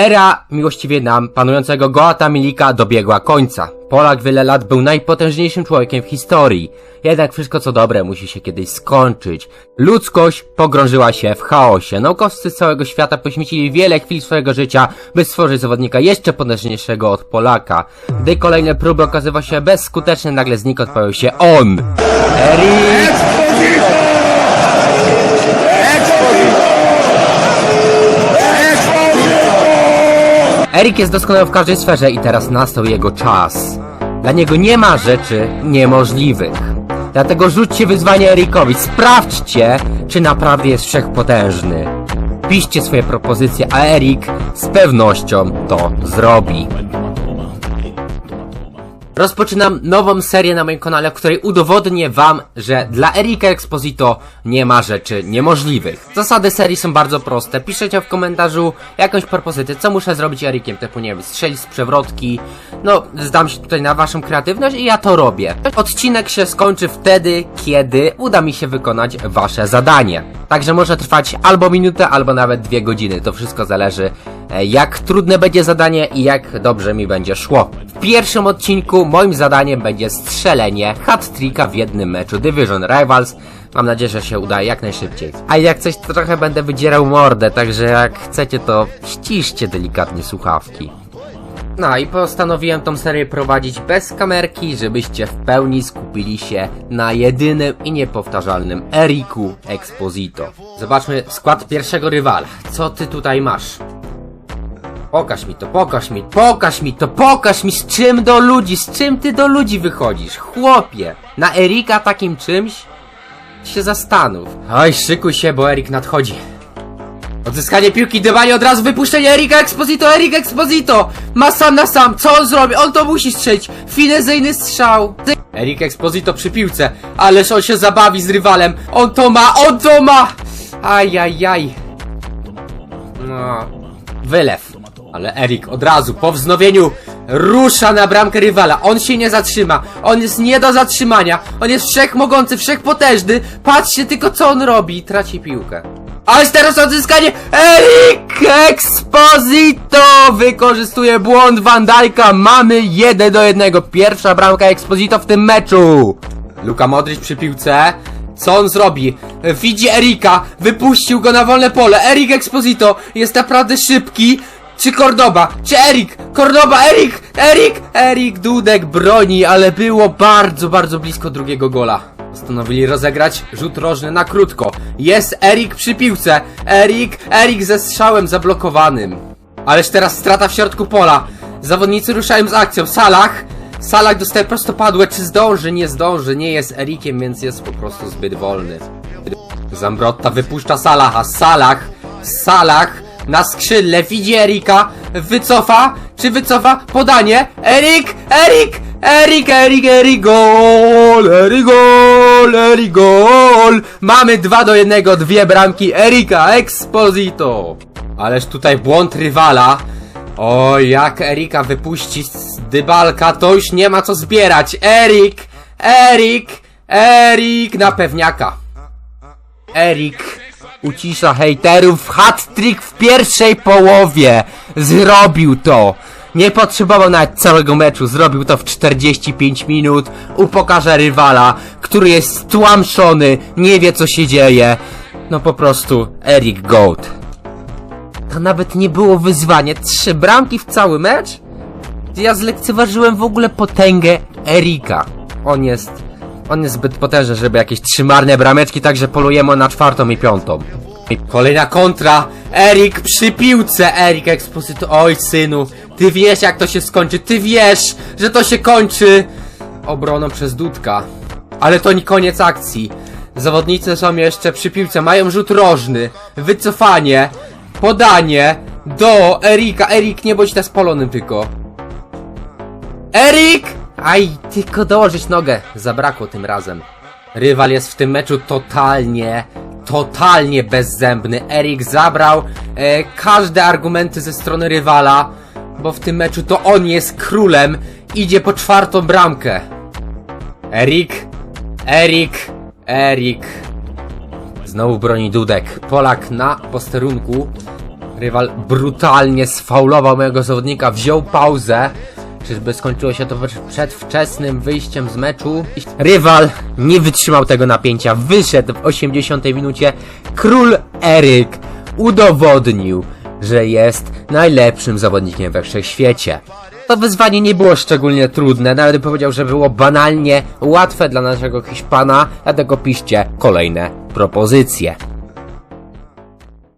Era, miłościwie nam, panującego Goata Milika dobiegła końca. Polak wiele lat był najpotężniejszym człowiekiem w historii. Jednak wszystko co dobre musi się kiedyś skończyć. Ludzkość pogrążyła się w chaosie. Naukowcy z całego świata poświęcili wiele chwil swojego życia, by stworzyć zawodnika jeszcze potężniejszego od Polaka. Gdy kolejne próby okazywały się bezskuteczne, nagle znikąd pojawił się on. Erik! Erik jest doskonały w każdej sferze i teraz nastał jego czas. Dla niego nie ma rzeczy niemożliwych. Dlatego rzućcie wyzwanie Erikowi, sprawdźcie, czy naprawdę jest wszechpotężny. Piszcie swoje propozycje, a Erik z pewnością to zrobi. Rozpoczynam nową serię na moim kanale, w której udowodnię wam, że dla Erika Exposito nie ma rzeczy niemożliwych. Zasady serii są bardzo proste. Piszecie w komentarzu jakąś propozycję, co muszę zrobić Erikiem, typu nie wiem, strzelić z przewrotki. No, zdam się tutaj na waszą kreatywność i ja to robię. Odcinek się skończy wtedy, kiedy uda mi się wykonać wasze zadanie. Także może trwać albo minutę, albo nawet dwie godziny. To wszystko zależy, jak trudne będzie zadanie i jak dobrze mi będzie szło. W pierwszym odcinku moim zadaniem będzie strzelenie hat-tricka w jednym meczu Division Rivals. Mam nadzieję, że się uda jak najszybciej. A jak coś, to trochę będę wydzierał mordę, także jak chcecie, to ściszcie delikatnie słuchawki. No i postanowiłem tą serię prowadzić bez kamerki, żebyście w pełni skupili się na jedynym i niepowtarzalnym Eriku Exposito. Zobaczmy skład pierwszego rywala. Co ty tutaj masz? Pokaż mi to, pokaż mi, pokaż mi to, pokaż mi z czym do ludzi, z czym ty do ludzi wychodzisz, chłopie. Na Erika takim czymś? Się zastanów. Oj, szykuj się, bo Erik nadchodzi. Odzyskanie piłki, dybanie od razu, wypuszczenie Erika Exposito, Erik Exposito! Ma sam na sam, co on zrobi? On to musi strzelić! Finezyjny strzał! Erik Exposito przy piłce, ależ on się zabawi z rywalem! On to ma, on to ma! Ajajaj. No, wylew. Ale Erik od razu, po wznowieniu, rusza na bramkę rywala. On się nie zatrzyma. On jest nie do zatrzymania. On jest wszechmogący, wszechpotężny. Patrzcie tylko, co on robi. Traci piłkę. Ależ teraz odzyskanie Erik Exposito wykorzystuje błąd Van. Mamy 1 do 1. Pierwsza bramka Exposito w tym meczu. Luka Modric przy piłce. Co on zrobi? Widzi Erika, wypuścił go na wolne pole. Erik Exposito jest naprawdę szybki. Czy Cordoba? Czy Erik? Cordoba, Erik! Erik! Erik Dudek broni, ale było bardzo, bardzo blisko drugiego gola. Postanowili rozegrać rzut rożny na krótko. Jest Erik przy piłce. Erik, Erik ze strzałem zablokowanym. Ależ teraz strata w środku pola. Zawodnicy ruszają z akcją. Salah. Salah dostaje prostopadłe. Czy zdąży? Nie zdąży. Nie jest Erikiem, więc jest po prostu zbyt wolny. Zambrotta wypuszcza Salaha. Salah. Salah na skrzydle widzi Erika. Wycofa. Czy wycofa? Podanie. Erik! Erik! Erik, Erik, Erik, gol! Erik, gol! Erik, gol! Mamy 2 do 1, dwie bramki Erika Exposito. Ależ tutaj błąd rywala. O, jak Erika wypuści z dybalka, to już nie ma co zbierać. Erik! Erik! Erik na pewniaka. Erik ucisza hejterów. Hat-trick w pierwszej połowie. Zrobił to. Nie potrzebował nawet całego meczu. Zrobił to w 45 minut. Upokarza rywala, który jest stłamszony. Nie wie co się dzieje. No po prostu Erik Goat. To nawet nie było wyzwanie. Trzy bramki w cały mecz? Ja zlekceważyłem w ogóle potęgę Erika. On jest... On jest zbyt potężny, żeby jakieś trzy marne brameczki, także polujemy na czwartą i piątą. I Kolejna kontra. Erik przy piłce. Erik Exposito. Oj, synu. Ty wiesz, jak to się skończy. Ty wiesz, że to się kończy obroną przez Dudka. Ale to nie koniec akcji. Zawodnicy są jeszcze przy piłce. Mają rzut rożny. Wycofanie. Podanie. Do Erika. Erik, nie bądź na spalonym tylko. Erik! Aj, tylko dołożyć nogę. Zabrakło tym razem. Rywal jest w tym meczu totalnie, totalnie bezzębny. Erik zabrał e, każde argumenty ze strony rywala, bo w tym meczu to on jest królem. Idzie po czwartą bramkę. Erik, Erik, Erik. Znowu broni Dudek. Polak na posterunku. Rywal brutalnie sfaulował mojego zawodnika, wziął pauzę. Czyżby skończyło się to przed wczesnym wyjściem z meczu? Rywal nie wytrzymał tego napięcia, wyszedł w 80 minucie. Król Eryk udowodnił, że jest najlepszym zawodnikiem we wszechświecie. To wyzwanie nie było szczególnie trudne, nawet bym powiedział, że było banalnie łatwe dla naszego Hiszpana, dlatego piszcie kolejne propozycje.